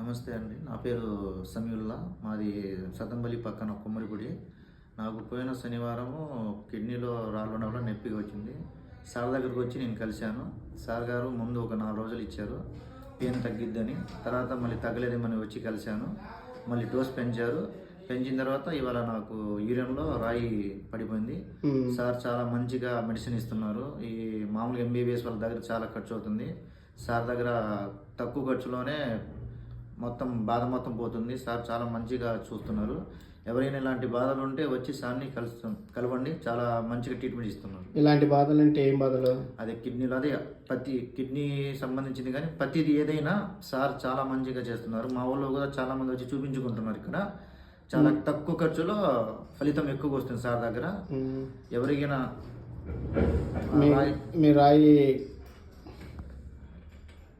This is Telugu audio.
నమస్తే అండి. నా పేరు సమీవుల్లా మాది సతంబలి పక్కన కుమ్మరిగుడి నాకు పోయిన శనివారము కిడ్నీలో రాళ్ళు వల్ల నొప్పిగా వచ్చింది. సార్ దగ్గరకు వచ్చి నేను కలిశాను. సార్ గారు ముందు ఒక నాలుగు రోజులు ఇచ్చారు. పెయిన్ తగ్గిద్దని. తర్వాత మళ్ళీ తగ్గలేదేమని వచ్చి కలిశాను. మళ్ళీ డోస్ పెంచారు. పెంచిన తర్వాత ఇవాళ నాకు యూరిన్లో రాయి పడిపోయింది. సార్ చాలా మంచిగా మెడిసిన్ ఇస్తున్నారు. ఈ మామూలుగా ఎంబీబీఎస్ వాళ్ళ దగ్గర చాలా ఖర్చు అవుతుంది. సార్ దగ్గర తక్కువ ఖర్చులోనే మొత్తం బాధ మొత్తం పోతుంది. సార్ చాలా మంచిగా చూస్తున్నారు. ఎవరైనా ఇలాంటి బాధలు ఉంటే వచ్చి సార్ని కలుస్తు కలవండి. చాలా మంచిగా ట్రీట్మెంట్ ఇస్తున్నారు. ఇలాంటి బాధలు అంటే ఏం బాధలు? అదే కిడ్నీలో అదే ప్రతి కిడ్నీ సంబంధించింది కానీ ప్రతిది ఏదైనా సార్ చాలా మంచిగా చేస్తున్నారు. మా ఊళ్ళో కూడా చాలా మంది వచ్చి చూపించుకుంటున్నారు ఇక్కడ. చాలా తక్కువ ఖర్చులో ఫలితం ఎక్కువ వస్తుంది సార్ దగ్గర. ఎవరికైనా మీ రాయి- మీ రాయి